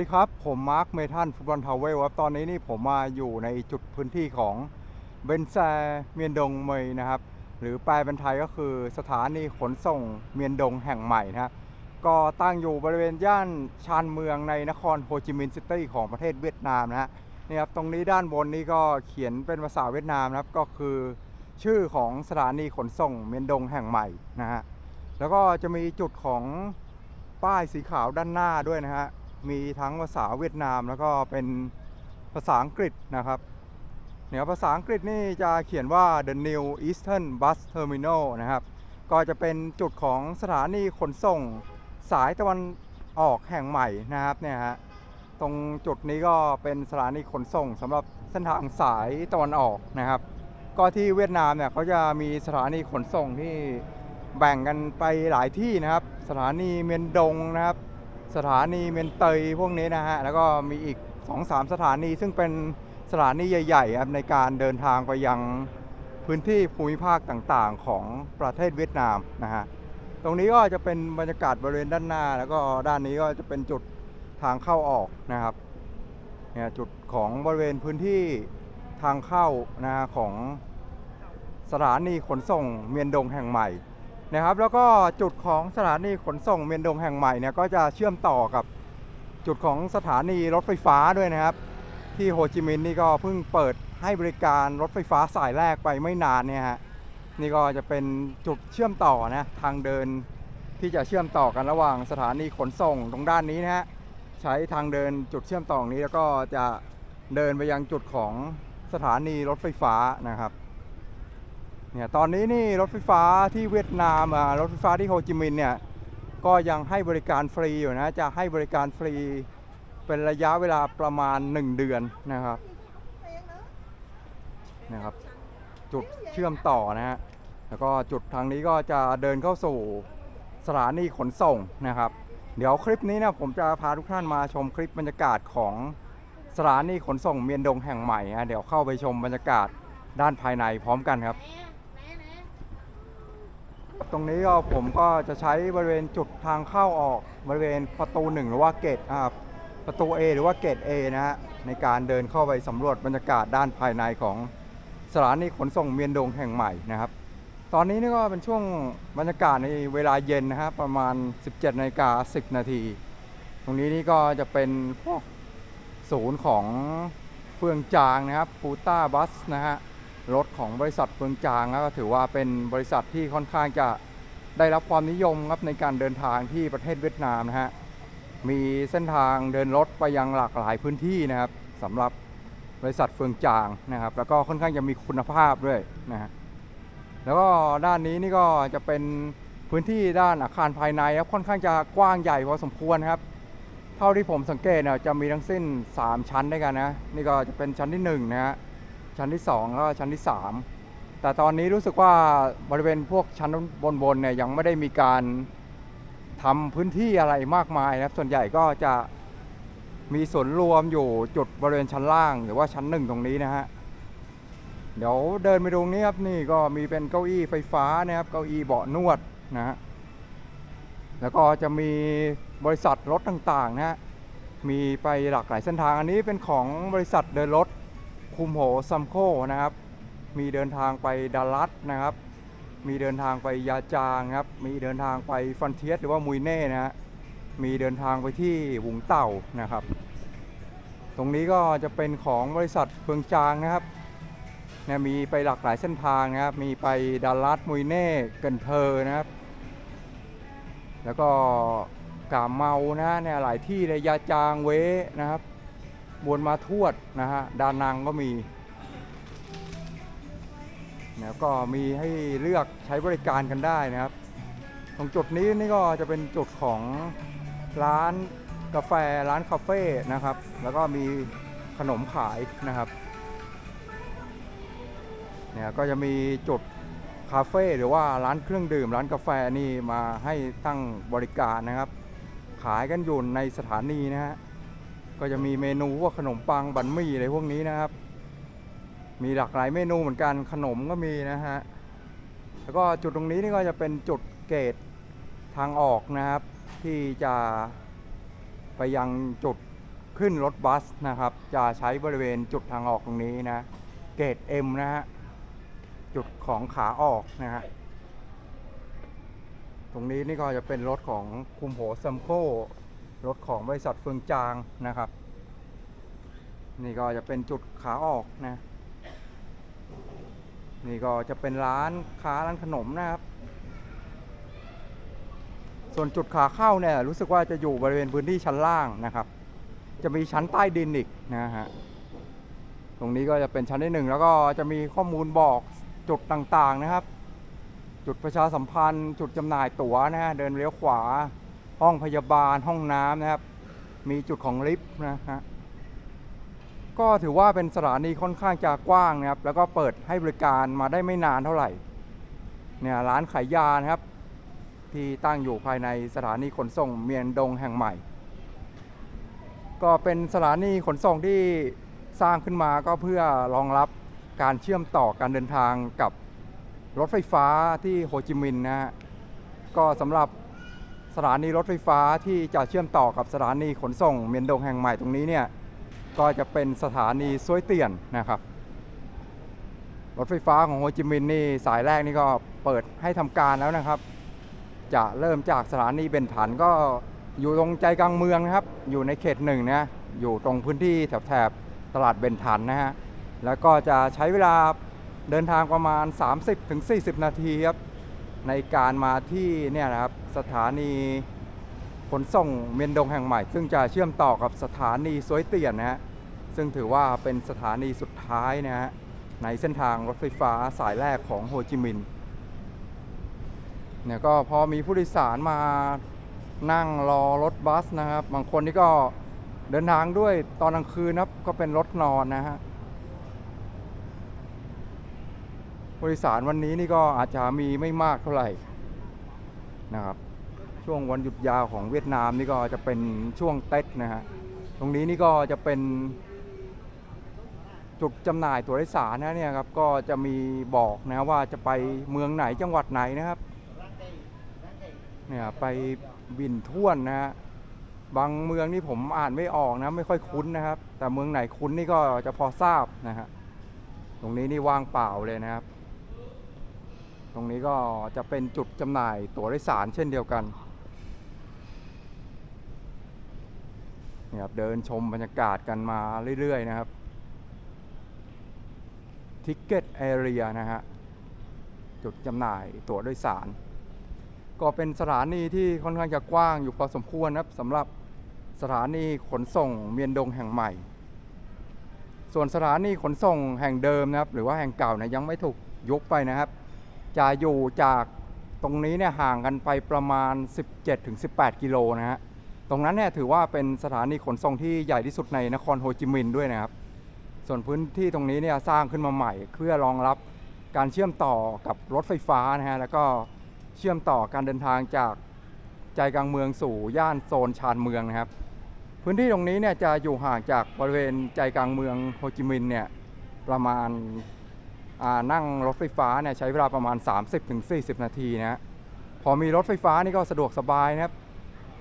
ดีครับ ผมมาร์คเมทันฟุตบอลทาวเวลครับ ตอนนี้นี่ผมมาอยู่ในจุดพื้นที่ของเบนแซเมียนดงเมยนะครับ หรือแปลเป็นไทยก็คือสถานีขนส่งเมียนดงแห่งใหม่นะครับก็ตั้งอยู่บริเวณย่านชานเมืองในนครโฮจิมินห์ซิตี้ของประเทศเวียดนามนะฮะนี่ครับตรงนี้ด้านบนนี่ก็เขียนเป็นภาษาเวียดนามนะครับก็คือชื่อของสถานีขนส่งเมียนดงแห่งใหม่นะฮะแล้วก็จะมีจุดของป้ายสีขาวด้านหน้าด้วยนะฮะ มีทั้งภาษาเวียดนามแล้วก็เป็นภาษาอังกฤษนะครับเนี่ยภาษาอังกฤษนี่จะเขียนว่า the new eastern bus terminal นะครับ ก็จะเป็นจุดของสถานีขนส่งสายตะวันออกแห่งใหม่นะครับเนี่ยฮะตรงจุดนี้ก็เป็นสถานีขนส่งสำหรับเส้นทางสายตะวันออกนะครับ ก็ที่เวียดนามเนี่ยเขาจะมีสถานีขนส่งที่แบ่งกันไปหลายที่นะครับ สถานีเมียนดงนะครับ สถานีเมียนเตยพวกนี้นะฮะ แล้วก็มีอีก 2-3 สถานีซึ่งเป็นสถานีใหญ่ๆครับในการเดินทางไปยังพื้นที่ภูมิภาคต่างๆ ของประเทศเวียดนามนะฮะ ตรงนี้ก็จะเป็นบรรยากาศบริเวณด้านหน้า แล้วก็ด้านนี้ก็จะเป็นจุดทางเข้าออกนะครับเนี่ยจุดของบริเวณพื้นที่ทางเข้านะฮะของสถานีขนส่งเมียนดงแห่งใหม่ นะครับ แล้วก็จุดของสถานีขนส่งเมียนดงแห่งใหม่เนี่ยก็จะเชื่อมต่อกับจุดของสถานีรถไฟฟ้าด้วยนะครับ ที่โฮจิมินห์นี่ก็เพิ่งเปิดให้บริการรถไฟฟ้าสายแรกไปไม่นานเนี่ยฮะนี่ก็จะเป็นจุดเชื่อมต่อนะทางเดินที่จะเชื่อมต่อกันระหว่างสถานีขนส่งตรงด้านนี้นะฮะใช้ทางเดินจุดเชื่อมต่อนี้แล้วก็จะเดินไปยังจุดของสถานีรถไฟฟ้านะครับ เนี่ยตอนนี้นี่รถไฟฟ้าที่เวียดนามอ่ารถไฟฟ้าที่โฮจิมินห์เนี่ยก็ยังให้บริการฟรีอยู่นะจะให้บริการฟรีเป็นระยะเวลาประมาณ 1 เดือนนะครับนะครับ จุดเชื่อมต่อนะฮะแล้วก็จุดทางนี้ก็จะเดินเข้าสู่สถานีขนส่งนะครับ เดี๋ยวคลิปนี้นะผมจะพาทุกท่านมาชมคลิปบรรยากาศของสถานีขนส่งเมียนดงแห่งใหม่นะเดี๋ยวเข้าไปชมบรรยากาศด้านภายในพร้อมกันครับ ตรงนี้ก็ผมก็จะใช้บริเวณจุดทางเข้าออกบริเวณประตูหนึ่งหรือว่าเกตประตู A หรือว่าเกต A นะฮะในการเดินเข้าไปสำรวจบรรยากาศด้านภายในของสถานีขนส่งเมียนดงแห่งใหม่นะครับ ตอนนี้นี่ก็เป็นช่วงบรรยากาศในเวลาเย็นนะฮะประมาณ 17นาฬิกา10 นาที ตรงนี้นี่ก็จะเป็นพวกศูนย์ของเฟืองจางนะครับฟูต้าบัสนะฮะ รถของบริษัทเฟืองจางก็ถือว่าเป็นบริษัทที่ค่อนข้างจะได้รับความนิยมครับในการเดินทางที่ประเทศเวียดนามนะฮะ มีเส้นทางเดินรถไปยังหลากหลายพื้นที่นะครับสำหรับบริษัทเฟืองจางนะครับ แล้วก็ค่อนข้างจะมีคุณภาพด้วยนะฮะ แล้วก็ด้านนี้นี่ก็จะเป็นพื้นที่ด้านอาคารภายในครับค่อนข้างจะกว้างใหญ่พอสมควรครับ เท่าที่ผมสังเกตเนี่ยจะมีทั้งสิ้น 3 ชั้นด้วยกันนะ นี่ก็จะเป็นชั้นที่1นะฮะ ชั้นที่ 2 แล้วก็ชั้นที่ 3 แต่ตอนนี้รู้สึกว่าบริเวณพวกชั้นบนๆเนี่ยยังไม่ได้มีการทำพื้นที่อะไรมากมายนะครับ ส่วนใหญ่ก็จะมีสวนรวมอยู่จุดบริเวณชั้นล่างหรือว่าชั้นหนึ่งตรงนี้นะฮะ เดี๋ยวเดินไปตรงนี้ครับนี่ก็มีเป็นเก้าอี้ไฟฟ้านะครับเก้าอี้เบาะนวดนะฮะแล้วก็จะมีบริษัทรถต่างๆนะฮะมีไปหลากหลายเส้นทางอันนี้เป็นของบริษัทเดินรถ คุมโหซัมโคนะครับ มีเดินทางไปดัลลัสนะครับ มีเดินทางไปยาจางครับ มีเดินทางไปฟันเทียสหรือว่ามุยเน่นะฮะ มีเดินทางไปที่หุงเต่านะครับ ตรงนี้ก็จะเป็นของบริษัทเฟืองจางนะครับเนี่ยมีไปหลากหลายเส้นทางนะครับ มีไปดัลลัสมุยเน่เกันเทอร์นะครับ แล้วก็กาเมานะเนี่ยหลายที่เลยยาจางเวนะครับ บวนมาทวดนะฮะดานังก็มีเนี่ยก็มีให้เลือกใช้บริการกันได้นะครับ ตรงจุดนี้นี่ก็จะเป็นจุดของร้านกาแฟร้านคาเฟ่นะครับ แล้วก็มีขนมขายนะครับเนี่ยก็จะมีจุดคาเฟ่หรือว่าร้านเครื่องดื่ม ร้านกาแฟนี่มาให้ตั้งบริการนะครับ ขายกันอยู่ในสถานีนะฮะ ก็จะมีเมนูพวกขนมปังบันมี่อะไรพวกนี้นะครับ มีหลากหลายเมนูเหมือนกันขนมก็มีนะฮะแล้วก็จุดตรงนี้นี่ก็จะเป็นจุดเกตทางออกนะครับ ที่จะไปยังจุดขึ้นรถบัสนะครับ จะใช้บริเวณจุดทางออกตรงนี้นะ เกต M นะฮะจุดของขาออกนะฮะตรงนี้นี่ก็จะเป็นรถของคุมโหซัมโค รถของบริษัทเฟืองจางนะครับ นี่ก็จะเป็นจุดขาออกนะ นี่ก็จะเป็นร้านค้าร้านขนมนะครับ ส่วนจุดขาเข้าเนี่ยรู้สึกว่าจะอยู่บริเวณพื้นที่ชั้นล่างนะครับ จะมีชั้นใต้ดินอีกนะฮะ ตรงนี้ก็จะเป็นชั้นที่หนึ่งแล้วก็จะมีข้อมูลบอกจุดต่างๆนะครับ จุดประชาสัมพันธ์ จุดจำหน่ายตั๋วนะฮะเดินเลี้ยวขวา ห้องพยาบาลห้องน้ำนะครับ มีจุดของลิฟต์นะฮะก็ถือว่าเป็นสถานีค่อนข้างจะกว้างนะครับ แล้วก็เปิดให้บริการมาได้ไม่นานเท่าไหร่ เนี่ยร้านขายยานะครับ ที่ตั้งอยู่ภายในสถานีขนส่งเมียนดงแห่งใหม่ ก็เป็นสถานีขนส่งที่สร้างขึ้นมาก็เพื่อรองรับการเชื่อมต่อการเดินทางกับรถไฟฟ้าที่โฮจิมินห์นะฮะก็สำหรับ สถานีรถไฟฟ้าที่จะเชื่อมต่อกับสถานีขนส่งเมียนดงแห่งใหม่ตรงนี้เนี่ยก็จะเป็นสถานีซ้วยเตียนนะครับรถไฟฟ้าของโฮจิมินห์นี่สายแรกนี่ก็เปิดให้ทำการแล้วนะครับ จะเริ่มจากสถานีเบนถันก็อยู่ตรงใจกลางเมืองนะครับ อยู่ในเขตหนึ่งนะอยู่ตรงพื้นที่แถบตลาดเบนถันนะฮะแล้วก็จะใช้เวลาเดินทางประมาณ 30-40 นาทีครับ ในการมาที่เนี่ยนะครับสถานีขนส่งเมียนดงแห่งใหม่ ซึ่งจะเชื่อมต่อกับสถานีซวยเตียนนะฮะซึ่งถือว่าเป็นสถานีสุดท้ายนะฮะในเส้นทางรถไฟฟ้าสายแรกของโฮจิมินห์เนี่ยก็พอมีผู้โดยสารมานั่งรอรถบัสนะครับ บางคนนี่ก็เดินทางด้วยตอนกลางคืนนะครับก็เป็นรถนอนนะฮะ ผู้โดยสารวันนี้นี่ก็อาจจะมีไม่มากเท่าไหร่นะครับ ช่วงวันหยุดยาวของเวียดนามนี่ก็จะเป็นช่วงเต็ดนะฮะตรงนี้นี่ก็จะเป็น จุดจำหน่ายตั๋วโดยสารนะเนี่ยครับก็จะมีบอกนะว่าจะไปเมืองไหนจังหวัดไหนนะครับเนี่ยไปบินท่วนนะฮะบางเมืองนี่ผมอ่านไม่ออกนะไม่ค่อยคุ้นนะครับ แต่เมืองไหนคุ้นนี่ก็จะพอทราบนะฮะตรงนี้นี่ว่างเปล่าเลยนะครับ ตรงนี้ก็จะเป็นจุดจำหน่ายตั๋วโดยสารเช่นเดียวกันเนี่ครับเดินชมบรรยากาศกันมาเรื่อย ๆ นะครับทิกเก็ตแอเรียนะฮะ จุดจำหน่ายตั๋วโดยสาร ก็เป็นสถานีที่ค่อนข้างจะกว้างอยู่พอสมควรนะครับสำหรับสถานีขนส่งเมียนดงแห่งใหม่ ส่วนสถานีขนส่งแห่งเดิมนะครับ หรือว่าแห่งเก่าเนี่ยยังไม่ถูกยกไปนะครับ จะอยู่จากตรงนี้เนี่ยห่างกันไปประมาณ 17-18 กิโลนะฮะ ตรงนั้นเนี่ยถือว่าเป็นสถานีขนส่งที่ใหญ่ที่สุดในนครโฮจิมินห์ด้วยนะครับ ส่วนพื้นที่ตรงนี้เนี่ยสร้างขึ้นมาใหม่ เพื่อรองรับการเชื่อมต่อกับรถไฟฟ้านะฮะ แล้วก็เชื่อมต่อการเดินทางจากใจกลางเมืองสู่ย่านโซนชานเมืองนะครับ พื้นที่ตรงนี้เนี่ยจะอยู่ห่างจากบริเวณใจกลางเมืองโฮจิมินห์เนี่ยประมาณ นั่งรถไฟฟ้าเนี่ยใช้เวลาประมาณ 30-40 นาทีนะฮะพอมีรถไฟฟ้านี่ก็สะดวกสบายนะครับ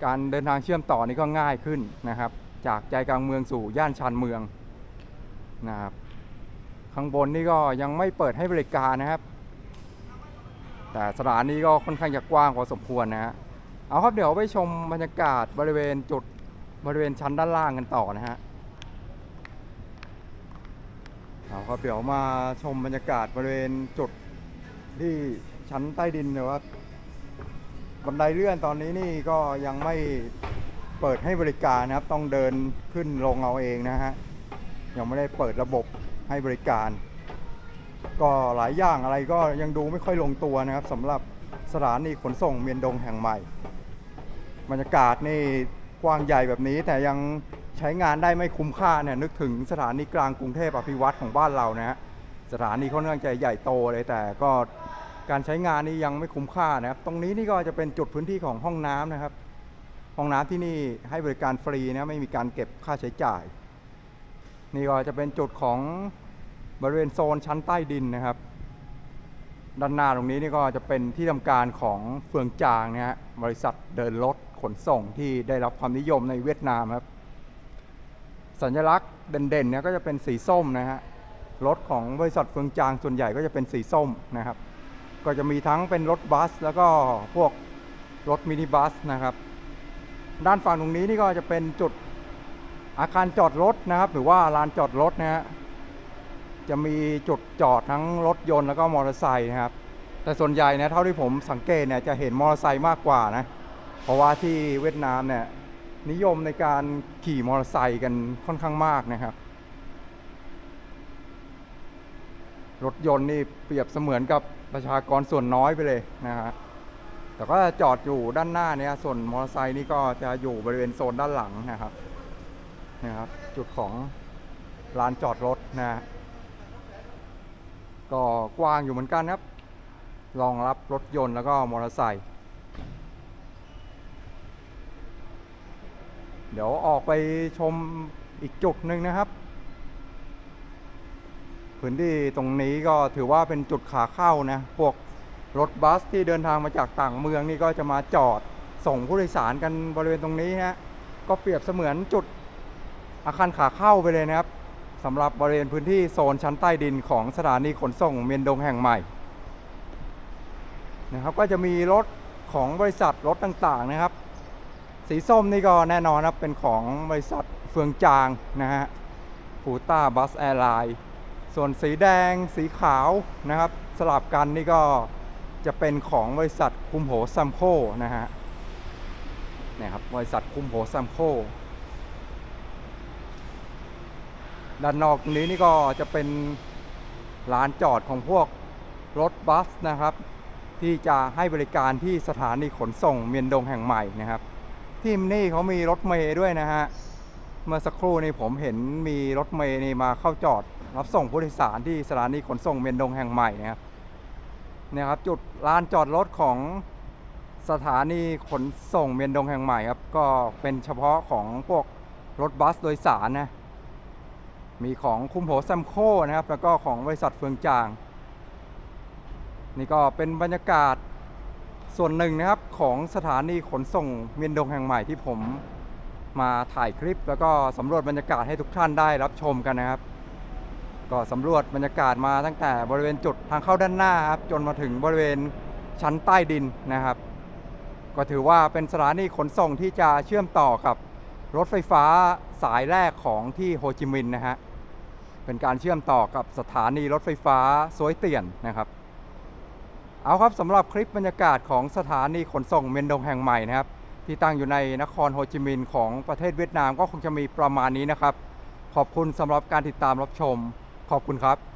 การเดินทางเชื่อมต่อนี่ก็ง่ายขึ้นนะครับ จากใจกลางเมืองสู่ย่านชานเมืองนะครับ ข้างบนนี่ก็ยังไม่เปิดให้บริการนะครับ แต่สถานีก็ค่อนข้างจะกว้างพอสมควรนะฮะเอาครับเดี๋ยวไปชมบรรยากาศบริเวณจุดบริเวณชั้นด้านล่างกันต่อนะฮะ เอาครับเดี๋ยวมาชมบรรยากาศบริเวณจุดที่ชั้นใต้ดินหรือว่าบันไดเลื่อนตอนนี้นี่ก็ยังไม่เปิดให้บริการนะครับ ต้องเดินขึ้นลงเอาเองนะฮะยังไม่ได้เปิดระบบให้บริการ ก็หลายอย่างอะไรก็ยังดูไม่ค่อยลงตัวนะครับสำหรับสถานีขนส่งเมียนดงแห่งใหม่ บรรยากาศนี่กว้างใหญ่แบบนี้แต่ยัง ใช้งานได้ไม่คุ้มค่าเนี่ยนึกถึงสถานีกลางกรุงเทพอภิวัตของบ้านเรานะฮะสถานีค่อนข้างจะใหญ่โตเลยแต่ก็การใช้งานนี่ยังไม่คุ้มค่านะครับ ตรงนี้นี่ก็จะเป็นจุดพื้นที่ของห้องน้ำนะครับ ห้องน้ำที่นี่ให้บริการฟรีนะไม่มีการเก็บค่าใช้จ่าย นี่ก็จะเป็นจุดของบริเวณโซนชั้นใต้ดินนะครับ ด้านหน้าตรงนี้นี่ก็จะเป็นที่ทำการของเฟืองจางนะฮะบริษัทเดินรถขนส่งที่ได้รับความนิยมในเวียดนามครับ สัญลักษณ์เด่นๆเนี่ยก็จะเป็นสีส้มนะฮะรถของบริษัทเฟืองจางส่วนใหญ่ก็จะเป็นสีส้มนะครับ ก็จะมีทั้งเป็นรถบัส แล้วก็พวกรถมินิบัสนะครับ ด้านฝั่งตรงนี้นี่ก็จะเป็นจุดอาคารจอดรถนะครับ หรือว่าลานจอดรถนะฮะจะมีจุดจอดทั้งรถยนต์แล้วก็มอเตอร์ไซค์นะครับ แต่ส่วนใหญ่เนี่ยเท่าที่ผมสังเกตเนี่ยจะเห็นมอเตอร์ไซค์มากกว่านะ เพราะว่าที่เวียดนามเนี่ย นิยมในการขี่มอเตอร์ไซค์กันค่อนข้างมากนะครับ รถยนต์นี่เปรียบเสมือนกับประชากรส่วนน้อยไปเลยนะฮะแต่ก็จอดอยู่ด้านหน้าเนี่ยส่วนมอเตอร์ไซค์นี่ก็จะอยู่บริเวณโซนด้านหลังนะครับนะครับ จุดของลานจอดรถนะฮะก็กว้างอยู่เหมือนกันครับรองรับรถยนต์แล้วก็มอเตอร์ไซค์ เดี๋ยวออกไปชมอีกจุดหนึ่งนะครับ พื้นที่ตรงนี้ก็ถือว่าเป็นจุดขาเข้านะ พวกรถบัสที่เดินทางมาจากต่างเมืองนี่ก็จะมาจอดส่งผู้โดยสารกันบริเวณตรงนี้ฮะก็เปรียบเสมือนจุดอาคารขาเข้าไปเลยนะครับสำหรับบริเวณพื้นที่โซนชั้นใต้ดินของสถานีขนส่งเมียนดงแห่งใหม่นะครับ ก็จะมีรถของบริษัทรถต่างๆนะครับ สีส้มนี่ก็แน่นอนครับ เป็นของบริษัทเฟืองจางนะฮะฟูต้าบัสแอร์ไลน์ส่วนสีแดงสีขาวนะครับ สลับกันนี่ก็จะเป็นของบริษัทคุมโหซัมโคนะฮะเนี่ยครับบริษัทคุมโหซัมโคด้านนอกนี้นี่ก็จะเป็นลานจอดของพวกรถบัสนะครับ ที่จะให้บริการที่สถานีขนส่งเมียนดงแห่งใหม่นะครับ ที่นี่เขามีรถเมย์ด้วยนะฮะ เมื่อสักครู่นี้ผมเห็นมีรถเมย์นี่มาเข้าจอด รับส่งผู้โดยสารที่สถานีขนส่งเมียนดงแห่งใหม่นะครับเนี่ยครับจุดลานจอดรถของสถานีขนส่งเมียนดงแห่งใหม่ครับ ก็เป็นเฉพาะของพวกรถบัสโดยสารนะ มีของคุ้มโหซัมโคนะครับ แล้วก็ของบริษัทเฟืองจาง นี่ก็เป็นบรรยากาศ ส่วนหนึ่งนะครับของสถานีขนส่งเมียนดงแห่งใหม่ที่ผมมาถ่ายคลิป แล้วก็สำรวจบรรยากาศให้ทุกท่านได้รับชมกันนะครับ ก็สำรวจบรรยากาศมาตั้งแต่บริเวณจุดทางเข้าด้านหน้าครับจนมาถึงบริเวณชั้นใต้ดินนะครับ ก็ถือว่าเป็นสถานีขนส่งที่จะเชื่อมต่อกับรถไฟฟ้าสายแรกของที่โฮจิมินห์นะฮะเป็นการเชื่อมต่อกับสถานีรถไฟฟ้าซวยเตียนนะครับ เอาครับสำหรับคลิปบรรยากาศของสถานีขนส่งเมยนดงแห่งใหม่นะครับ ที่ตั้งอยู่ในนครโฮจิมินห์ของประเทศเวียดนามก็คงจะมีประมาณนี้นะครับ ขอบคุณสำหรับการติดตามรับชม ขอบคุณครับ